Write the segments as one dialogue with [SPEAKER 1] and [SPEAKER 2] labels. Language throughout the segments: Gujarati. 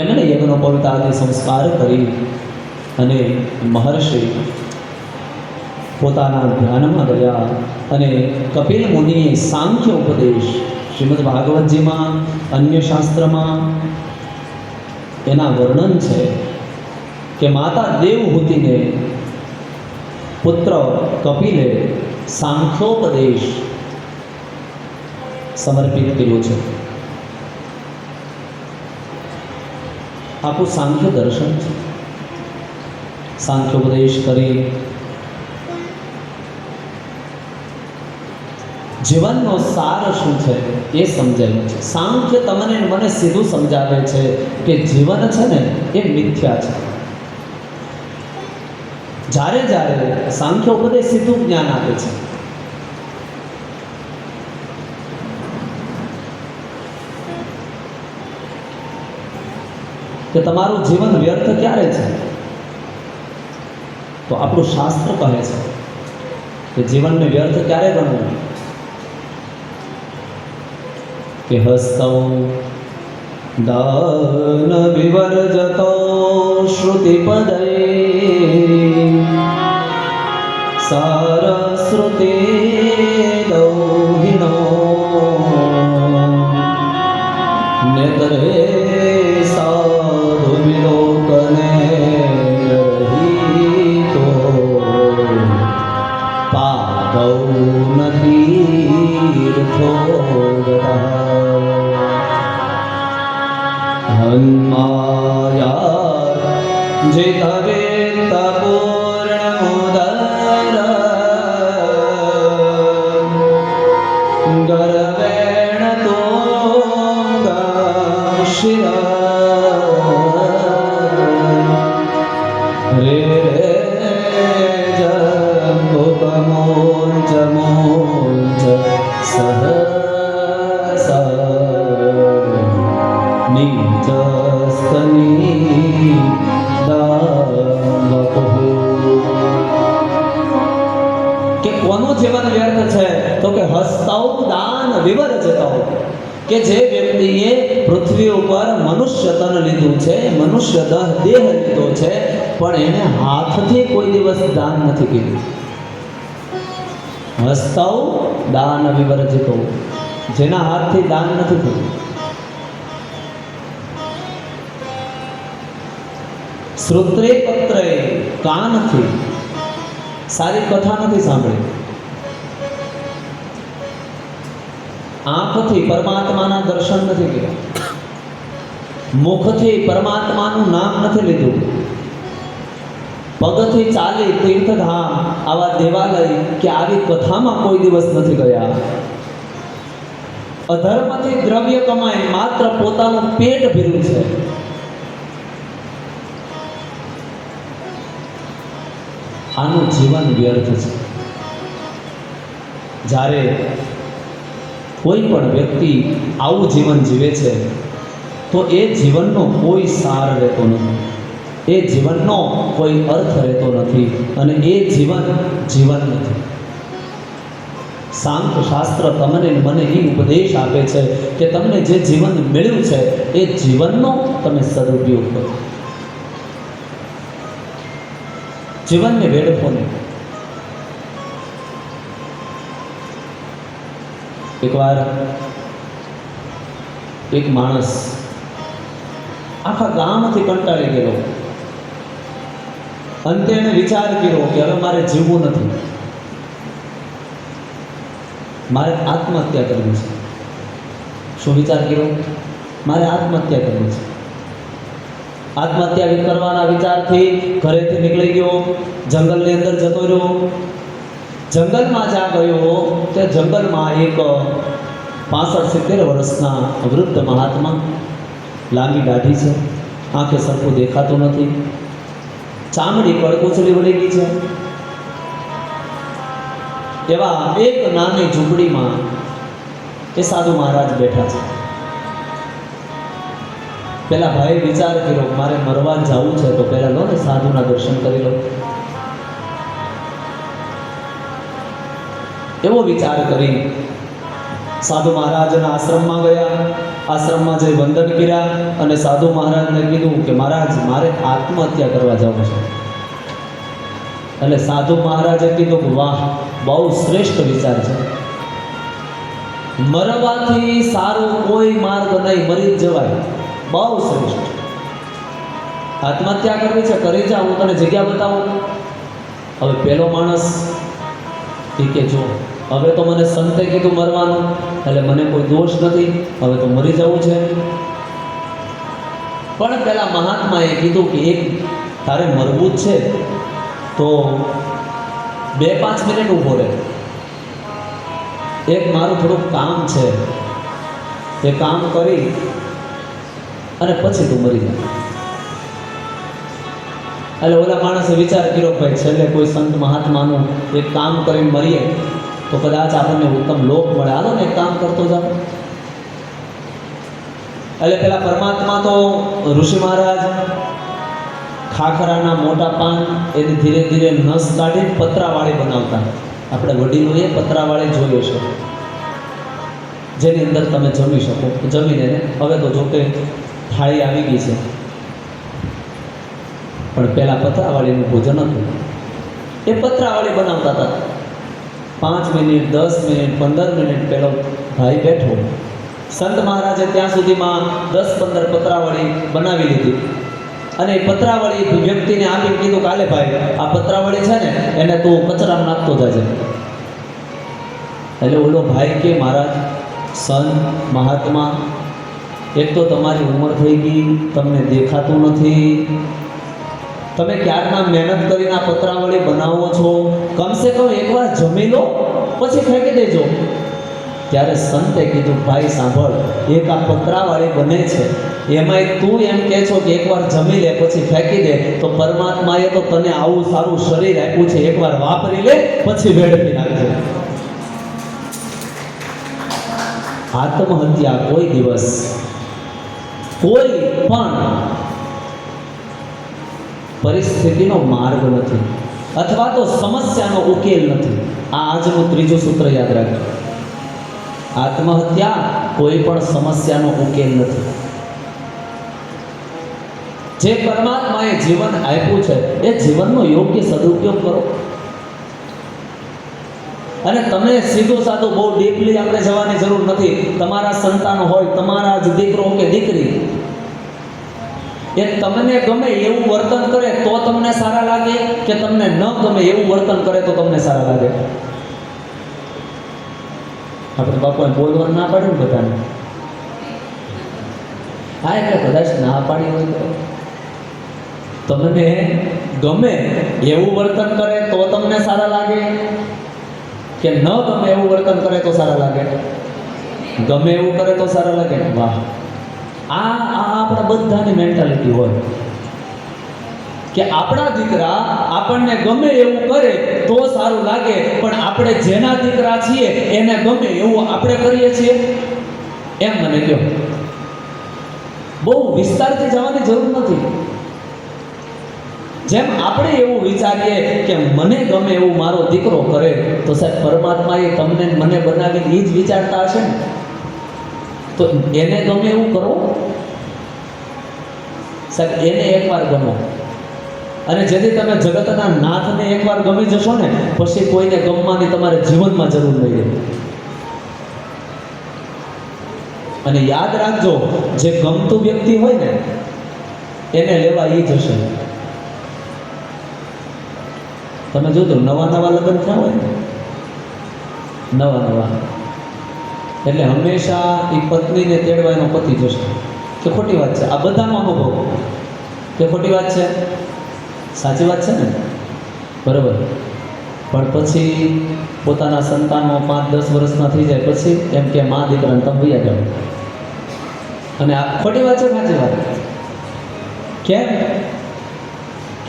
[SPEAKER 1] એમણે યજ્ઞોપવિતાદી સંસ્કાર કરી અને મહર્ષિ પોતાના ધ્યાનમાં ગયા અને કપિલ મુનિએ સાંખ્ય ઉપદેશ શ્રીમદ ભાગવતજીમાં, અન્ય શાસ્ત્રમાં, એના વર્ણન છે કે માતા દેવહૂતિને પુત્ર કપિલે સાંખ્યોપદેશ સમર્પિત કર્યો છે. આખું સાંખ્ય દર્શન છે. સાંખ્યોપદેશ કરી. જીવનનો સાર શું છે એ સમજાયું છે. સાંખ્ય તમને મને સીધું સમજાવે છે કે જીવન છે ને એ મિથ્યા છે. જ્યારે જ્યારે સાંખ્ય ઉપદેશ સીધું જ્ઞાન આપે છે. કે તમારું જીવન વ્યર્થ ક્યારે છે? તો આપણું શાસ્ત્ર કહે છે કે જીવનને વ્યર્થ ક્યારે ગણવું કે હસ્તૌ, દાન વિવર્જતો શ્રુતિપદૈ સારશ્રુતે દૌહિનો. નેતરે তন্মায়া জিতবে তপূর্ণমুদর গরবেণ তোঙ্গা শিরা કે કોનું જીવન વ્યર્થ છે? તો કે હસ્તાઉ દાન વિવર્જતાઓ કે જે વ્યક્તિએ પૃથ્વી ઉપર મનુષ્ય તન લીધું છે મનુષ્ય દહ દેહ લીધો છે, પણ એને હાથથી કોઈ દિવસ દાન નથી કીધું હસ્તાઉ દાન વિવર્જિતો જેના હાથથી દાન નથી થયું શ્રોત્રે પત્રે કાનથી સારી કથા નથી સાંભળી. આંખથી પરમાત્માના દર્શન નથી કર્યા. મુખથી પરમાત્માનું નામ નથી લીધું. પગથી ચાલી તીર્થધામ આવા દેવાલય કે આવી કથામાં કોઈ દિવસ નથી ગયા. અધર્મથી દ્રવ્ય કમાય માત્ર પોતાનું પેટ ભીરું છે. આનું જીવન વ્યર્થ છે. જ્યારે કોઈ પણ વ્યક્તિ આવું જીવન જીવે છે, તો એ જીવનનો કોઈ સાર રહેતો નથી. એ જીવનનો કોઈ અર્થ રહેતો નથી અને એ જીવન જીવન નથી. શાંત શાસ્ત્ર તમને મને એ ઉપદેશ આપે છે કે તમને જે જીવન મળ્યું છે, એ જીવનનો તમે સદુપયોગ કરો. જીવનને વેડફો નહીં. એકવાર એક માણસ આખા ગામથી કંટાળી ગયેલો. અંતે એણે વિચાર કર્યો કે હવે મારે જીવવું નથી. મારે આત્મહત્યા કરવી છે. શું વિચાર કર્યો? મારે આત્મહત્યા કરવી છે. આત્મહત્યા કરવાના વિચારથી ઘરેથી નીકળી ગયો, જંગલની અંદર જતો રહ્યો. જંગલમાં જ્યાં ગયો, તે જંગલમાં એક પાસઠ સિત્તેર વર્ષના વૃદ્ધ મહાત્મા લાંબી દાઢી છે. આંખે સરખું દેખાતું નથી. ચામડી કડકોચડી વળી ગઈ છે. એવા એક નાની ઝૂંપડીમાં એ સાધુ મહારાજ બેઠા છે. પેલા ભાઈ વિચાર કર્યો, મારે મરવા જવું છે, તો પહેલા લો ને સાધુના દર્શન કરી લો. એવો વિચાર કરી સાધુ મહારાજના આશ્રમમાં ગયા, આશ્રમમાં જઈ વંદન કર્યા અને સાધુ મહારાજને કીધું કે, મહારાજ, મારે આત્મહત્યા કરવા જવું છે. એટલે સાધુ મહારાજે કીધું કે, વાહ, બહુ શ્રેષ્ઠ વિચાર છે. મરવાથી સારું કોઈ માર્ગ નહીં, મરી જ જવાય. બહુ શ્રેષ્ઠ. આત્મહત્યા કરવી છે, કરી જા હું તને જગ્યા બતાવું. હવે પેલો માણસ એ કે, જો, હવે તો મને સંતે કીધું મરવાનું, એટલે મને કોઈ દોષ નથી, હવે તો મરી જવું છે. પણ પેલા મહાત્માએ કીધું કે એક, તારે મરવું જ છે, તો બે પાંચ મિનિટ ઊભો રહે. એક મારું થોડુંક કામ છે, એ કામ કરી અને પછી તું મરી જા. એટલે ઓલા માણસે વિચાર કર્યો ભાઈ છેલ્લે કોઈ સંત મહાત્માનું એક કામ કરીને મરીએ, તો કદાચ આપણને ઉત્તમ લોક મળે. હાલો ને એક કામ કરતો જાવ એટલે પેલા પરમાત્મા તો ઋષિ મહારાજ ખાખરાના મોટા પાન એને ધીરે ધીરે નસ કાઢી પતરાવાળી બનાવતા. આપણે વડીલોએ પતરાવાળી જોયો છે. જેની અંદર તમે જમી શકો. જમીને હવે તો જોકે થાળી આવી ગઈ છે. પણ પહેલાં પતરાવાળીનું ભોજન હતું. એ પતરાવાળી બનાવતા હતા. પાંચ મિનિટ, દસ મિનિટ, પંદર મિનિટ પહેલો ભાઈ બેઠો. સંત મહારાજે ત્યાં સુધીમાં દસ પંદર પતરાવાળી બનાવી લીધી. અને એ પતરાવાળી વ્યક્તિને આપી કીધું કાલે ભાઈ, આ પતરાવાળી છે ને, એને તું કચરામાં નાખતો જાજે. એટલે ઓલો ભાઈ કે, મહારાજ, સંત, મહાત્મા એક તો તમારી ઉંમર થઈ ગઈ, તમને દેખાતું નથી. તમે ક્યારના મહેનત કરીને આ પતરાવળી બનાવો છો? કમસે કમ એકવાર જમી લો, પછી ફેંકી દેજો. ત્યારે સંતે કીધું, ભાઈ, સાંભળ, એક આ પતરાવાળી બને છે. એમાંય તું એમ કહે છો કે એકવાર જમી લે, પછી ફેંકી દે. તો પરમાત્માએ તો તને આવું સારું શરીર આપ્યું છે. એકવાર વાપરી લે, પછી વેડફી નાખજે. આત્મહત્યા કોઈ દિવસ. કોઈ પણ પરિસ્થિતિનો માર્ગ નથી અથવા તો સમસ્યાનો ઉકેલ નથી. આ આજનું ત્રીજું સૂત્ર યાદ રાખજો. આત્મહત્યા કોઈ પણ સમસ્યાનો ઉકેલ નથી. જે પરમાત્માએ જીવન આપ્યું છે, એ જીવનનો યોગ્ય સદુપયોગ કરો. અને તમે સીધું સાધો બહુ ડીપલી આપણે જવાની જરૂર નથી. તમારા સંતાન હોય, તમારા જ દીકરો કે દીકરી. એ તમને ગમે એવું વર્તન કરે તો તમને સારા લાગે કે તમને ન ગમે એવું વર્તન કરે તો તમને સારા લાગે? આપણે બાપુએ બોલવાનું ના પાડ્યું ને બધાને. હા, એટલે કદાચ ના પાડી હોય તો. તમને ગમે એવું વર્તન કરે તો તમને સારા લાગે? કે ન ગમે એવું વર્તન કરે તો સારા લાગે. ગમે એવું કરે તો સારા લાગે. વાહ. આ આ આપણા બધાની મેન્ટાલિટી હોય. કે આપણા દીકરા આપણને ગમે એવું કરે તો સારું લાગે, પણ આપણે જેના દીકરા છીએ એને ગમે એવું આપણે કરીએ છીએ? એમ મને કહો. બહુ વિસ્તારથી જવાની જરૂર નથી. જેમ આપણે એવું વિચારીએ કે મને ગમે એવું મારો દીકરો કરે, તો સાહેબ પરમાત્માએ તમને ને મને બનાવીને એ જ વિચારતા હશે ને? તો એને ગમે એવું કરો? સાહેબ, એને એકવાર ગમો. અને જેથી તમે જગતના નાથને એકવાર ગમી જશો ને, પછી કોઈને ગમવાની તમારે જીવનમાં જરૂર નહીં રહે. અને યાદ રાખજો, જે ગમતું વ્યક્તિ હોય ને, એને લેવા એ જશે તમે જોજો નવા નવા લગ્ન થયા હોય નવા નવા. એટલે હંમેશા એ પત્નીને તેડવા એનો પતિ જશે. કે ખોટી વાત છે. આ બધામાં અનુભવ. કે ખોટી વાત છે? સાચી વાત છે ને? બરાબર. પણ પછી પોતાના સંતાનો પાંચ, દસ વર્ષના થઈ જાય પછી એમ કે મા દીકરાને તમે ભૈયા જાઓ. અને આ ખોટી વાત છે સાચી વાત? કેમ?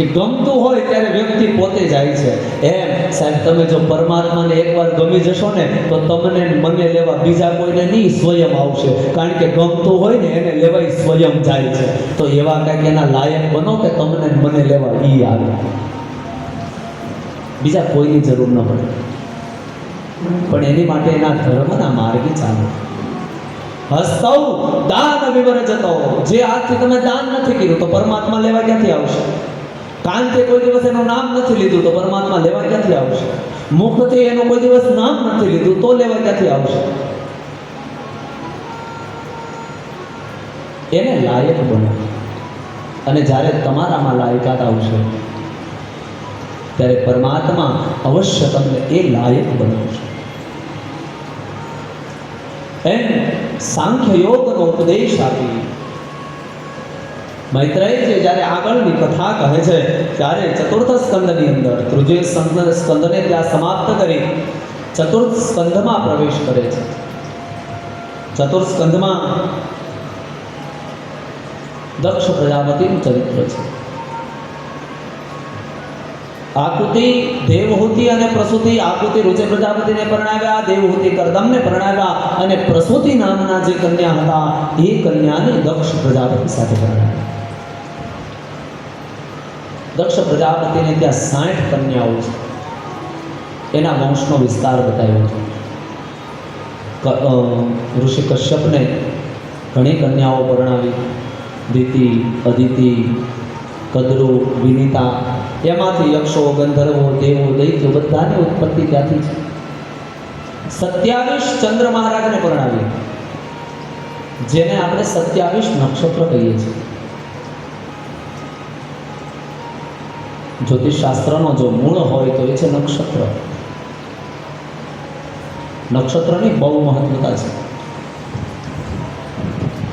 [SPEAKER 1] કે ગમતું હોય ત્યારે વ્યક્તિ પોતે જાય છે. એમ, સાહેબ, તમે જો પરમાત્માને એકવાર ગમી જશો ને, તો તમને મને લેવા બીજા કોઈને નહીં, સ્વયં આવશે. કારણ કે ગમતું હોય ને, એને લેવાય સ્વયં જાય છે. તો એવા કાંઈક એના લાયક બનો કે તમને મને લેવા એ આવે. બીજા કોઈની જરૂર ન પડે. પણ એની માટે એના ધર્મના માર્ગે ચાલો. હસ્તવ દાન વિવરજતો જે આજથી તમે દાન નથી કર્યું, તો પરમાત્મા લેવા ક્યાંથી આવશે? કાનથી કોઈ દિવસ એનું નામ નથી લીધું તો પરમાત્મા લેવા ક્યાંથી આવશે? મુખથી એનું કોઈ દિવસ નામ નથી લીધું તો લેવા ક્યાંથી આવશે? એને લાયક બનો. અને જ્યારે તમારામાં લાયકાત આવશે, ત્યારે પરમાત્મા અવશ્ય તમને એ લાયક બનાવશે. એમ સાંખ્ય યોગનો ઉપદેશ આપી મૈત્રેયજી જ્યારે આગળની કથા કહે છે, ત્યારે ચતુર્થ સ્કંદની અંદર ત્રીજે સ્કંદને ત્યાં સમાપ્ત કરી ચતુર્થ સ્કંદમાં પ્રવેશ કરે છે. ચતુર્થ સ્કંદમાં દક્ષ પ્રજાપતિનું ચરિત્ર છે. આકૃતિ દેવહૂતિ અને પ્રસૂતિ, આકૃતિ રુચિ પ્રજાપતિને પરણાવ્યા, દેવહૂતિ કરદમને પરણાવ્યા અને પ્રસૂતિ નામના જે કન્યા હતા, એ કન્યાને દક્ષ પ્રજાપતિ સાથે પરણાવ્યા દક્ષ પ્રજાપતિને ત્યાં સાઠ કન્યાઓ છે. એના વંશનો વિસ્તાર બતાવ્યો છે. ઋષિ કશ્યપને ઘણી કન્યાઓ પરણાવી. દિતિ, અદિતિ, કદરુ, વિનિતા, એમાંથી યક્ષો, ગંધર્વો, દેવો, દૈત્યો બધાની ઉત્પત્તિ ક્યાંથી છે. સત્યાવીસ ચંદ્ર મહારાજને પરણાવી. જેને આપણે સત્યાવીસ નક્ષત્ર કહીએ છીએ. જ્યોતિષ શાસ્ત્રનો જો મૂળ હોય તો એ છે નક્ષત્ર. નક્ષત્રની બહુ મહત્વતા છે.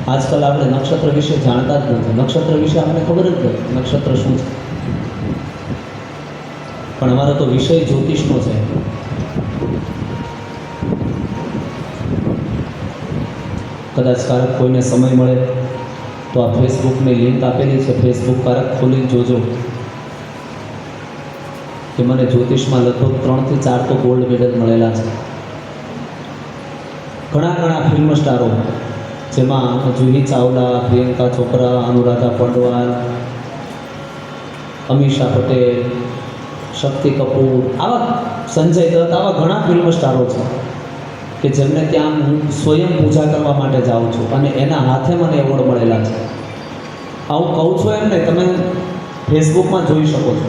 [SPEAKER 1] આજકાલ આપણે નક્ષત્ર વિશે જાણતા જ નથી. નક્ષત્ર વિશે આપણને ખબર જ નથી નક્ષત્ર શું છે. પણ અમારો તો વિષય જ્યોતિષનો છે. કદાચ કારક કોઈને સમય મળે તો આ ફેસબુકની લિંક આપેલી છે. ફેસબુક કારક ખોલી જોજો. કે મને જ્યોતિષમાં લગભગ ત્રણથી ચાર તો ગોલ્ડ મેડલ મળેલા છે. ઘણા ઘણા ફિલ્મ સ્ટારો જેમાં જુહી ચાવલા, પ્રિયંકા ચોપરા, અનુરાધા પંડવાલ, અમીષા પટેલ, શક્તિ કપૂર, આવા સંજય દત્ત, આવા ઘણા ફિલ્મ સ્ટારો છે કે જેમને ત્યાં હું સ્વયં પૂજા કરવા માટે જાઉં છું અને એના હાથે મને એવોર્ડ મળેલા છે. આવું કહું છું એમ ને તમે ફેસબુકમાં જોઈ શકો છો.